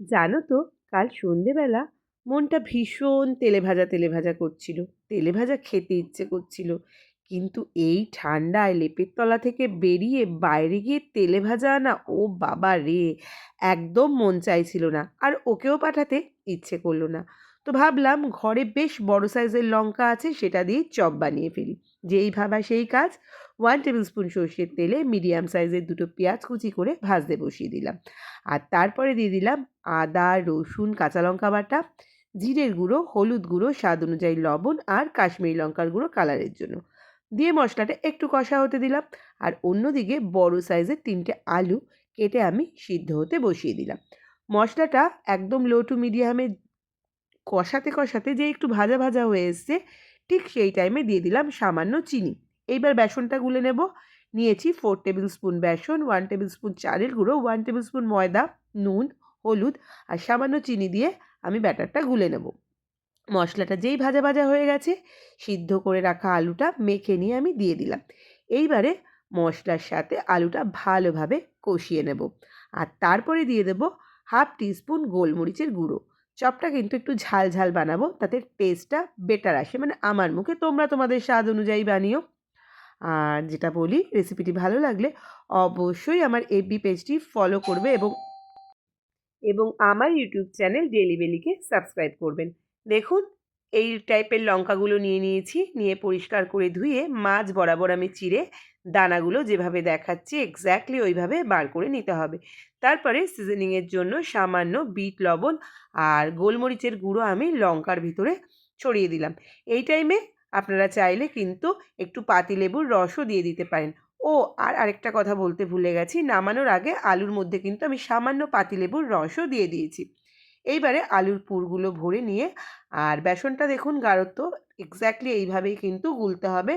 জানো তো, কাল সন্ধেবেলা মনটা ভীষণ তেলে ভাজা তেলে ভাজা করছিল। তেলে ভাজা খেতে ইচ্ছে করছিল। কিন্তু এই ঠান্ডায় লেপের তলা থেকে বেরিয়ে বাইরে গিয়ে তেলে ভাজা আনা, ও বাবা রে একদম মন চাইছিল না। আর ওকেও পাঠাতে ইচ্ছে করল না। তো ভাবলাম ঘরে বেশ বড় সাইজের লঙ্কা আছে, সেটা দিয়ে চপ বানিয়ে ফেলি। যেই ভাবা সেই কাজ ওয়ান টেবিল স্পুন সর্ষের তেলে মিডিয়াম সাইজের দুটো পেঁয়াজ কুচি করে ভাজতে বসিয়ে দিলাম। আর তারপরে দিয়ে দিলাম আদা, রসুন, কাঁচা লঙ্কা বাটা, জিরের গুঁড়ো, হলুদ গুঁড়ো, স্বাদ অনুযায়ী লবণ আর কাশ্মীরি লঙ্কার গুঁড়ো কালারের জন্য। দিয়ে মশলাটা একটু কষা হতে দিলাম। আর অন্যদিকে বড় সাইজের তিনটে আলু কেটে আমি সিদ্ধ হতে বসিয়ে দিলাম। মশলাটা একদম লো টু মিডিয়ামে কষাতে কষাতে যে একটু ভাজা ভাজা হয়ে এসছে, ঠিক সেই টাইমে দিয়ে দিলাম সামান্য চিনি। এইবার বেসনটা গুলে নেব। নিয়েছি ফোর টেবিল স্পুন বেসন ওয়ান টেবিল স্পুন চালের গুঁড়ো ওয়ান টেবিল স্পুন ময়দা, নুন, হলুদ আর সামান্য চিনি দিয়ে আমি ব্যাটারটা গুলে নেব। মশলাটা যেই ভাজা ভাজা হয়ে গেছে, সিদ্ধ করে রাখা আলুটা মেখে নিয়ে আমি দিয়ে দিলাম। এইবারে মশলার সাথে আলুটা ভালোভাবে কষিয়ে নেব। আর তারপরে দিয়ে দেব হাফ টিস্পুন গোলমরিচের গুঁড়ো। চপটা কিন্তু একটু ঝাল ঝাল বানাবো। তাতে টেস্টটা বেটার আসে। মানে আমার মুখে তোমরা তোমাদের স্বাদ অনুযায়ী বানিও। আর যেটা বলি রেসিপিটি ভালো লাগলে অবশ্যই আমার এফবি পেজটি ফলো করবে এবং এবং আমার ইউটিউব চ্যানেল ডেলি বেলিকে সাবস্ক্রাইব করবেন। দেখুন, এই টাইপের লঙ্কাগুলো নিয়ে নিয়েছি। নিয়ে পরিষ্কার করে ধুয়ে মাছ বরাবর আমি চিড়ে দানাগুলো যেভাবে দেখাচ্ছি এক্স্যাক্টলি ওইভাবে বার করে নিতে হবে। তারপরে সিজনিংয়ের জন্য সামান্য বিট লবণ আর গোলমরিচের গুঁড়ো আমি লঙ্কার ভিতরে ছড়িয়ে দিলাম। এই টাইমে আপনারা চাইলে কিন্তু একটু পাতিলেবুর রসও দিয়ে দিতে পারেন। ও, আর আরেকটা কথা বলতে ভুলে গেছি, নামানোর আগে আলুর মধ্যে কিন্তু আমি সামান্য পাতিলেবুর রসও দিয়ে দিয়েছি। এইবারে আলুর পুরগুলো ভরে নিয়ে, আর বেসনটা দেখুন গাঢ়ত্ব এক্স্যাক্টলি এইভাবেই কিন্তু গুলতে হবে।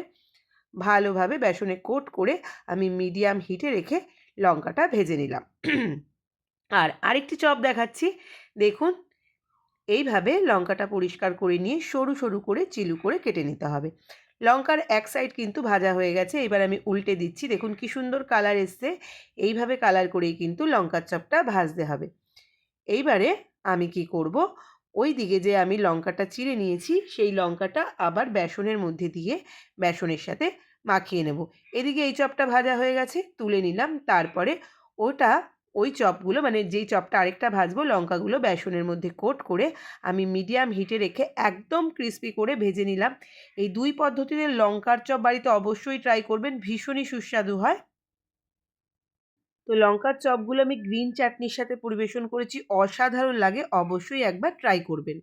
ভালোভাবে বেসনে কোট করে আমি মিডিয়াম হিটে রেখে লঙ্কাটা ভেজে নিলাম। আর আরেকটি চপ দেখাচ্ছি। দেখুন, এইভাবে লঙ্কাটা পরিষ্কার করে নিয়ে সরু সরু করে চিলু করে কেটে নিতে হবে। লঙ্কার এক সাইড কিন্তু ভাজা হয়ে গেছে, এবার আমি উল্টে দিচ্ছি। দেখুন কি সুন্দর কালার এসছে, এইভাবে কালার করেই কিন্তু লঙ্কার চপটা ভাজতে হবে। এইবারে আমি কি করব? ওই দিকে যে আমি লঙ্কাটা চিড়ে নিয়েছি, সেই লঙ্কাটা আবার বেসনের মধ্যে দিয়ে বেসনের সাথে মাখিয়ে নেব। এদিকে এই চপটা ভাজা হয়ে গেছে, তুলে নিলাম। তারপরে ওটা ওই চপগুলো মানে যেই চপটা আরেকটা ভাজবো, লঙ্কাগুলো বেসনের মধ্যে কোট করে আমি মিডিয়াম হিটে রেখে একদম ক্রিস্পি করে ভেজে নিলাম। এই দুই পদ্ধতিতে লঙ্কার চপ বাড়িতে অবশ্যই ট্রাই করবেন, ভীষণই সুস্বাদু হয়। তো লঙ্কার চপগুলো আমি গ্রিন চাটনির সাথে পরিবেশন করেছি, অসাধারণ লাগে, অবশ্যই একবার ট্রাই করবেন।